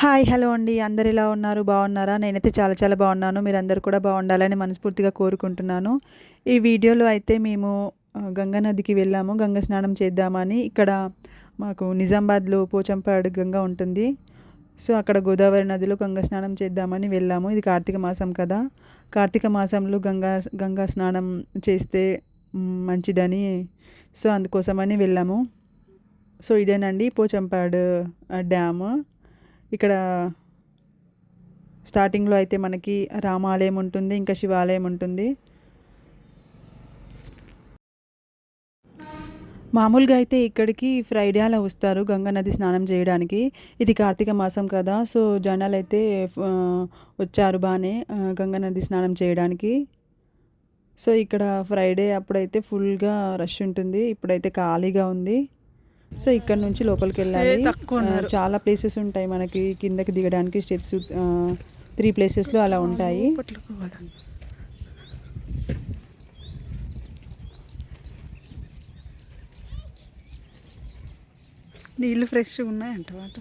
Hi hello అండి. అందరు ఎలా ఉన్నారు? బాగున్నారా? నేనైతే చాలా చాలా బాగున్నాను. మీరందరూ కూడా బాగుండాలని మనస్ఫూర్తిగా కోరుకుంటున్నాను. ఈ వీడియోలో అయితే మేము గంగా నదికి వెళ్ళాము. గంగా స్నానం చేద్దామని. ఇక్కడ మాకు నిజామాబాద్లో పోచంపాడు గంగా ఉంటుంది. సో అక్కడ గోదావరి నదిలో గంగా స్నానం చేద్దామని వెళ్ళాము. ఇది కార్తీక మాసం కదా. కార్తీక మాసంలో గంగా గంగా స్నానం చేస్తే మంచిదని సో అందుకోసమని వెళ్ళాము. సో ఇదేనండి పోచంపాడు డ్యాము డ్యామ్. ఇక్కడ స్టార్టింగ్లో అయితే మనకి రామాలయం ఉంటుంది ఇంకా శివాలయం ఉంటుంది. మామూలుగా అయితే ఇక్కడికి ఫ్రైడే అలా వస్తారు గంగా నది స్నానం చేయడానికి. ఇది కార్తీక మాసం కదా సో జనాలు అయితే వచ్చారు బాగానే గంగానది గంగా నది స్నానం చేయడానికి. సో ఇక్కడ ఫ్రైడే అప్పుడైతే ఫుల్గా రష్ ఉంటుంది ఇప్పుడైతే ఖాళీగా ఉంది. సో ఇక్కడ నుంచి లోపలికి వెళ్ళాలి. చాలా ప్లేసెస్ ఉంటాయి మనకి. కిందకి దిగడానికి స్టెప్స్ త్రీ ప్లేసెస్లో అలా ఉంటాయి. నీళ్ళు ఫ్రెష్గా ఉన్నాయంట వాటి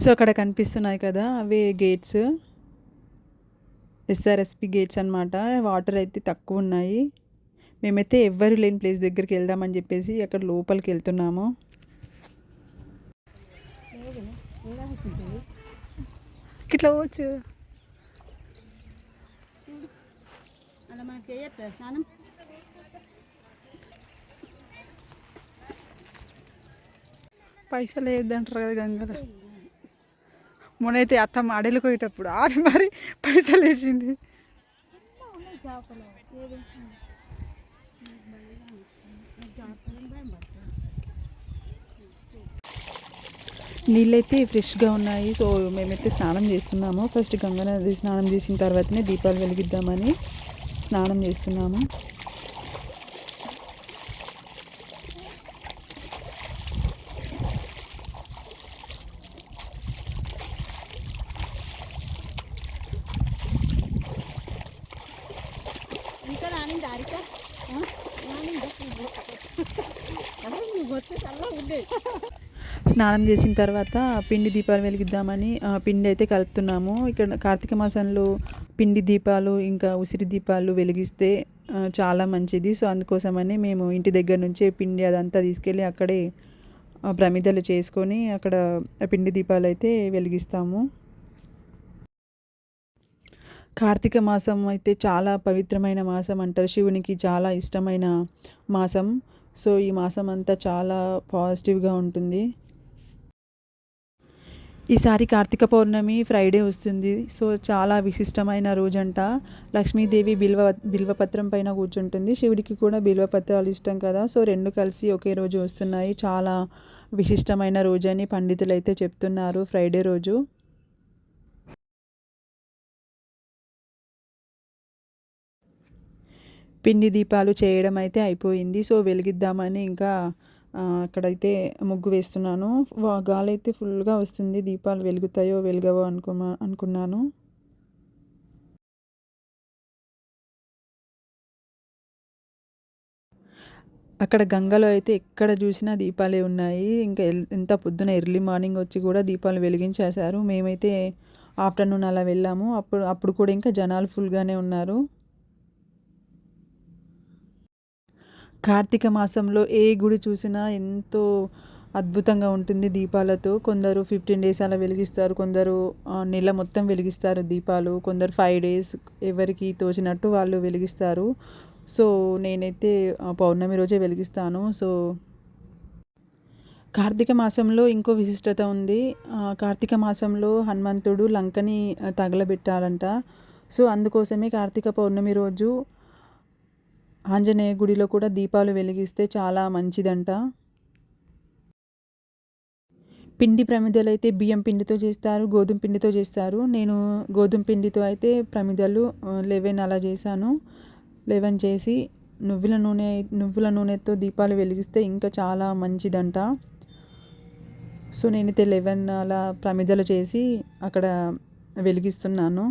సో అక్కడ కనిపిస్తున్నాయి కదా అవి గేట్స్ ఎస్ఆర్ఎస్పి గేట్స్ అన్నమాట. వాటర్ అయితే తక్కువ ఉన్నాయి. మేమైతే ఎవ్వరు లేని ప్లేస్ దగ్గరికి వెళ్దామని చెప్పేసి అక్కడ లోపలికి వెళ్తున్నాము. ఇట్లా పోవచ్చు. పైసలు వేయద్దంటారు కదా గంగలో మొన్నైతే అత్తమ్మ అడవికి పోయేటప్పుడు ఆడి మరి పైసలు వేసింది. నీళ్ళైతే ఫ్రెష్గా ఉన్నాయి. సో మేమైతే స్నానం చేస్తున్నాము. ఫస్ట్ గంగా నది స్నానం చేసిన తర్వాతనే దీపాలు వెలిగిద్దామని స్నానం చేస్తున్నాము. స్నానం చేసిన తర్వాత పిండి దీపాలు వెలిగిద్దామని పిండి అయితే కలుపుతున్నాము. ఇక్కడ కార్తీక మాసంలో పిండి దీపాలు ఇంకా ఉసిరి దీపాలు వెలిగిస్తే చాలా మంచిది. సో అందుకోసమని మేము ఇంటి దగ్గర నుంచే పిండి అదంతా తీసుకెళ్ళి అక్కడే ప్రమిదలు చేసుకొని అక్కడ పిండి దీపాలు అయితే వెలిగిస్తాము. కార్తీక మాసం అయితే చాలా పవిత్రమైన మాసం అంటారు. శివునికి చాలా ఇష్టమైన మాసం. సో ఈ మాసం అంతా చాలా పాజిటివ్గా ఉంటుంది. ఈసారి కార్తీక పౌర్ణమి ఫ్రైడే వస్తుంది. సో చాలా విశిష్టమైన రోజంట. లక్ష్మీదేవి బిల్వ బిల్వపత్రం పైన కూర్చుంటుంది. శివుడికి కూడా బిల్వపత్రాలు ఇష్టం కదా. సో రెండు కలిసి ఒకే రోజు వస్తున్నాయి. చాలా విశిష్టమైన రోజు అని పండితులు అయితే చెప్తున్నారు. ఫ్రైడే రోజు. పిండి దీపాలు చేయడం అయితే అయిపోయింది. సో వెలిగిద్దామని ఇంకా అక్కడ అక్కడైతే ముగ్గు వేస్తున్నాను. గాలి అయితే ఫుల్గా వస్తుంది. దీపాలు వెలుగుతాయో వెలుగవో అనుకున్నా అనుకున్నాను. అక్కడ గంగలో అయితే ఎక్కడ చూసినా దీపాలే ఉన్నాయి. ఇంకా ఎంత పొద్దున ఎర్లీ మార్నింగ్ వచ్చి కూడా దీపాలు వెలిగించేశారు. మేమైతే ఆఫ్టర్నూన్ అలా వెళ్ళాము. అప్పుడు అప్పుడు కూడా ఇంకా జనాలు ఫుల్గానే ఉన్నారు. కార్తీక మాసంలో ఏ గుడి చూసినా ఎంతో అద్భుతంగా ఉంటుంది దీపాలతో. కొందరు ఫిఫ్టీన్ డేస్ అలా వెలిగిస్తారు కొందరు నెల మొత్తం వెలిగిస్తారు దీపాలు. కొందరు ఫైవ్ డేస్ ఎవరికి తోచినట్టు వాళ్ళు వెలిగిస్తారు. సో నేనైతే పౌర్ణమి రోజే వెలిగిస్తాను. సో కార్తీక మాసంలో ఇంకో విశిష్టత ఉంది. కార్తీక మాసంలో హనుమంతుడు లంకని తగలబెట్టాలంట. సో అందుకోసమే కార్తీక పౌర్ణమి రోజు ఆంజనేయ గుడిలో కూడా దీపాలు వెలిగిస్తే చాలా మంచిదంట. పిండి ప్రమిదలు అయితే బియ్యం పిండితో చేస్తారు గోధుమ పిండితో చేస్తారు. నేను గోధుమ పిండితో అయితే ప్రమిదలు లెవెన్ అలా చేశాను. లెవెన్ చేసి నువ్వుల నూనె నువ్వుల నూనెతో దీపాలు వెలిగిస్తే ఇంకా చాలా మంచిదంట. సో నేనైతే లెవెన్ అలా ప్రమిదలు చేసి అక్కడ వెలిగిస్తున్నాను.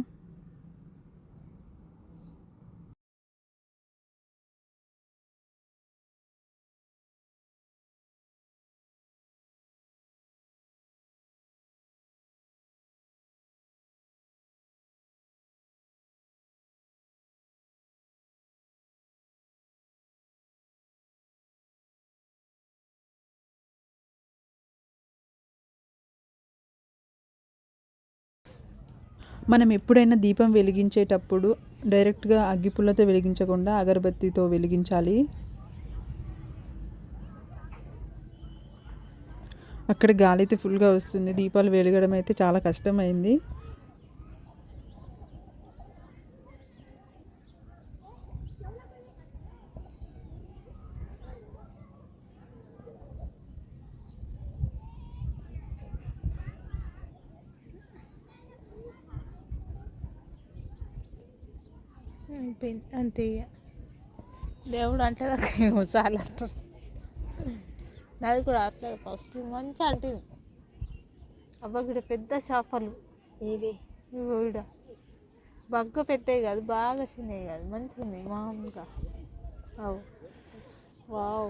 మనం ఎప్పుడైనా దీపం వెలిగించేటప్పుడు డైరెక్ట్గా అగ్గిపుల్లతో వెలిగించకుండా అగరబత్తితో వెలిగించాలి. అక్కడ గాలి అయితే ఫుల్గా వస్తుంది. దీపాలు వెలగడం అయితే చాలా కష్టమైంది. అంతే ఇక దేవుడు అంటే నాకు ఏమో చాలా అంటారు. నాది కూడా అట్లా ఫస్ట్ మంచిగా అబ్బా ఇక్కడ పెద్ద చేపలు. ఏవి ఇగో ఈడ బగ్గ పెద్దవి కాదు బాగా చిన్నవి కాదు మంచిగా ఉన్నాయి మామూలుగా. అవు. వావ్.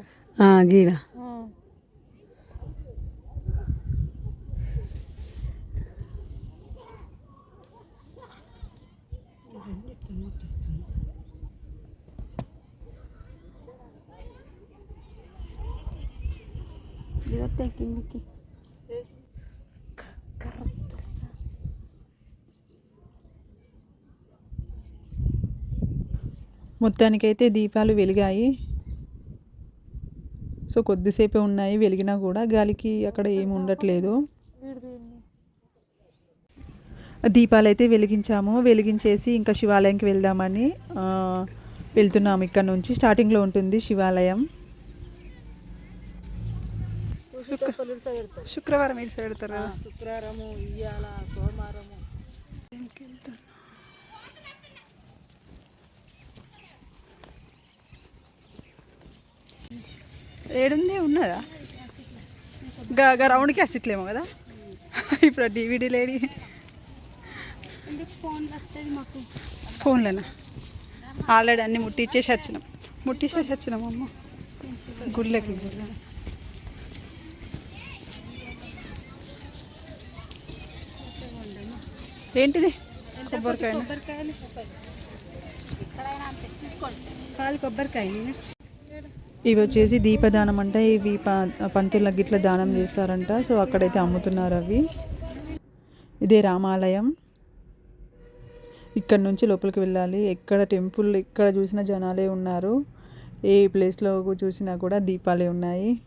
ఇదొస్తే కిందికి మొత్తానికైతే దీపాలు వెలిగాయి. సో కొద్దిసేపే ఉన్నాయి. వెలిగినా కూడా గాలికి అక్కడ ఏమి ఉండట్లేదు. దీపాలు అయితే వెలిగించాము. వెలిగించేసి ఇంకా శివాలయంకి వెళ్దామని వెళ్తున్నాము ఇక్కడ నుంచి. స్టార్టింగ్లో ఉంటుంది శివాలయం. శుక్రవారం ఇటు సైడ్ పెడతారు? కదా శుక్రవారము ఇయ్యాల సోమవారము. ఏడుంది? ఉన్నదా? గా రౌండ్కి అసిట్లేమో కదా? ఇప్పుడు డివిడీ లేడి ఫోన్ వస్తుంది మాకు ఫోన్లోనా? ఆల్రెడీ అన్ని ముట్టించేసి వచ్చినాం. ముట్టించేసి వచ్చినాం అమ్మ. గుళ్ళకి. ఏంటిది? కొబ్బరికాయ కాదు కొబ్బరికాయ. ఇవి వచ్చేసి దీపదానం అంట. ఇవి ప- పంతుల గిట్ల దానం చేస్తారంట. సో అక్కడైతే అమ్ముతున్నారు అవి. ఇదే రామాలయం. ఇక్కడ నుంచి లోపలికి వెళ్ళాలి. ఎక్కడ టెంపుల్ ఎక్కడ చూసినా జనాలే ఉన్నారు. ఏ ప్లేస్లో చూసినా కూడా దీపాలే ఉన్నాయి.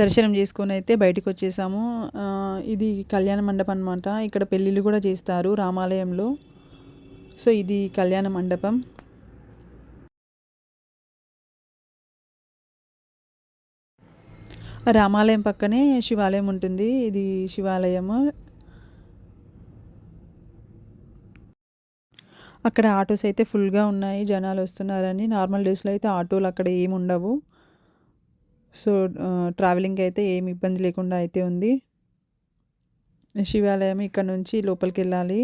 దర్శనం చేసుకొని అయితే బయటకు వచ్చేసాము. ఇది కళ్యాణ మండపం అనమాట ఇక్కడ పెళ్ళిళ్ళు కూడా చేస్తారు రామాలయంలో. సో ఇది కళ్యాణ మండపం. రామాలయం పక్కనే శివాలయం ఉంటుంది. ఇది శివాలయము. అక్కడ ఆటోస్ అయితే ఫుల్గా ఉన్నాయి. జనాలు వస్తున్నారని నార్మల్ డేస్లో అయితే ఆటోలు అక్కడ ఏమి ఉండవు సో ట్రావెలింగ్ అయితే ఏమి ఇబ్బంది లేకుండా అయితే ఉంది. శివాలయం ఇక్కడ నుంచి లోపలికి వెళ్ళాలి.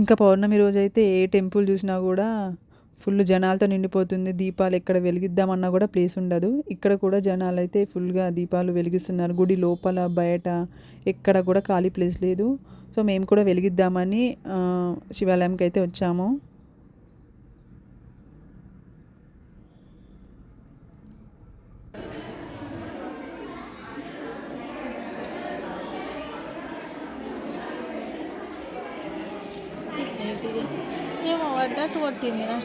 ఇంకా పౌర్ణమి రోజు అయితే ఏ టెంపుల్ చూసినా కూడా ఫుల్ జనాలతో నిండిపోతుంది. దీపాలు ఎక్కడ వెలిగిద్దామన్నా కూడా ప్లేస్ ఉండదు. ఇక్కడ కూడా జనాలు అయితే ఫుల్గా దీపాలు వెలిగిస్తున్నారు. గుడి లోపల బయట ఎక్కడ కూడా ఖాళీ ప్లేస్ లేదు. సో మేము కూడా వెలిగిద్దామని శివాలయంకి అయితే వచ్చాము. ఏంటిది ఏమో పడ్డట్టు కొట్టిందిరా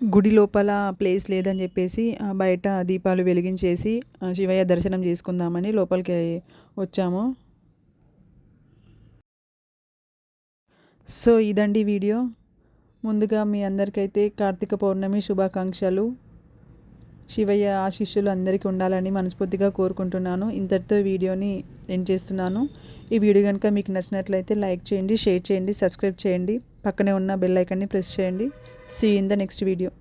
గుడి లోపల ప్లేస్ లేదని చెప్పేసి బయట దీపాలు వెలిగించేసి శివయ్య దర్శనం చేసుకుందామని లోపలికి వచ్చాము. సో ఇదండి వీడియో. ముందుగా మీ అందరికైతే కార్తీక పౌర్ణమి శుభాకాంక్షలు. శివయ్య ఆశీస్సులు అందరికీ ఉండాలని మనస్ఫూర్తిగా కోరుకుంటున్నాను. ఇంతటితో వీడియోని ఎండ్ చేస్తున్నాను. ఈ వీడియో కనుక మీకు నచ్చినట్లయితే లైక్ చేయండి షేర్ చేయండి సబ్స్క్రైబ్ చేయండి. పక్కనే ఉన్న బెల్ ఐకాన్ని ప్రెస్ చేయండి. See in the next video